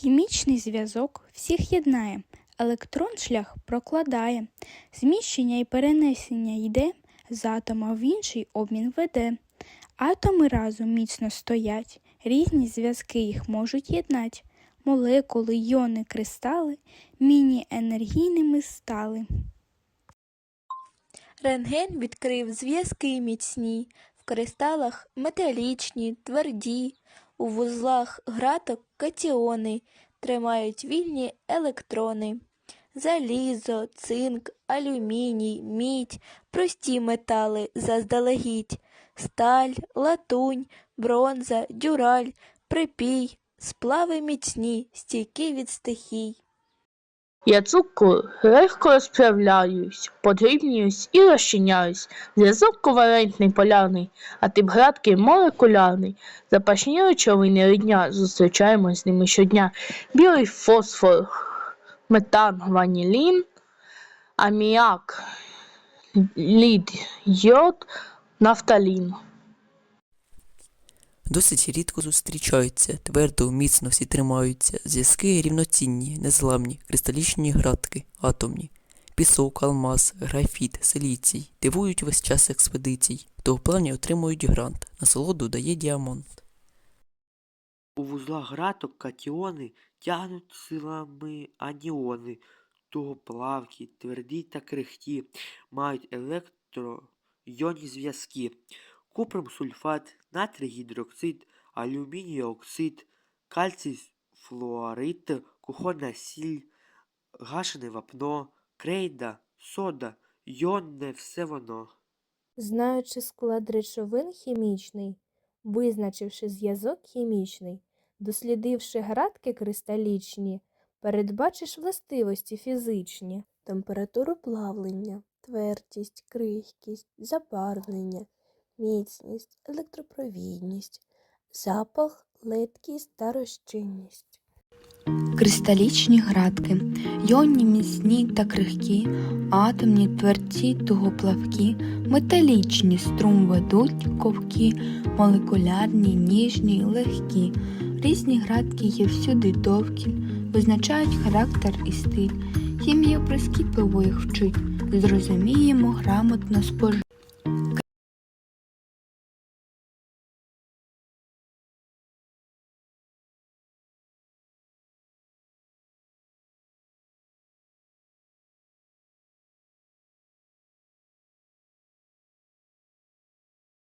Хімічний зв'язок всіх єднає, електрон шлях прокладає, зміщення і перенесення йде, з атома в інший обмін веде. Атоми разом міцно стоять, різні зв'язки їх можуть єднать. Молекули, йони, кристали міні-енергійними стали. Рентген відкрив зв'язки міцні, в кристалах металічні, тверді, у вузлах граток катіони тримають вільні електрони. Залізо, цинк, алюміній, мідь, прості метали заздалегідь, сталь, латунь, бронза, дюраль, припій, сплави міцні, стійкі від стихій. Я цукру легко розправляюсь, подрібнююсь і розчиняюсь. Зв'язок ковалентний полярний, а тип градкий молекулярний. Запашні речовини рідня, зустрічаємо з ними щодня. Білий фосфор, метан, ванілін, аміак, лід, йод, нафталін. Досить рідко зустрічаються, твердо, міцно всі тримаються, зв'язки рівноцінні, незламні, кристалічні градки, атомні. Пісок, алмаз, графіт, силіцій дивують весь час експедицій, хто в плані отримують грант, насолоду дає діамант. У вузлах граток катіони тягнуть силами аніони, тугоплавкі, тверді та крихкі, мають електроіонні зв'язки. Купрум сульфат, натрій гідроксид, алюміній оксид, кальцій флуорид, кухонна сіль, гашене вапно, крейда, сода, йонне все воно. Знаючи склад речовин хімічний, визначивши зв'язок хімічний, дослідивши градки кристалічні, передбачиш властивості фізичні, температуру плавлення, твердість, крихкість, забарвлення, міцність, електропровідність, запах, литкість та розчинність. Кристалічні градки, йонні міцні та крихкі, атомні тверді тугоплавкі, металічні струм ведуть ковкі, молекулярні, ніжні, легкі. Різні градки є всюди довкіль, визначають характер і стиль. Хімія прискіпливо їх вчить, зрозуміємо грамотно спожити.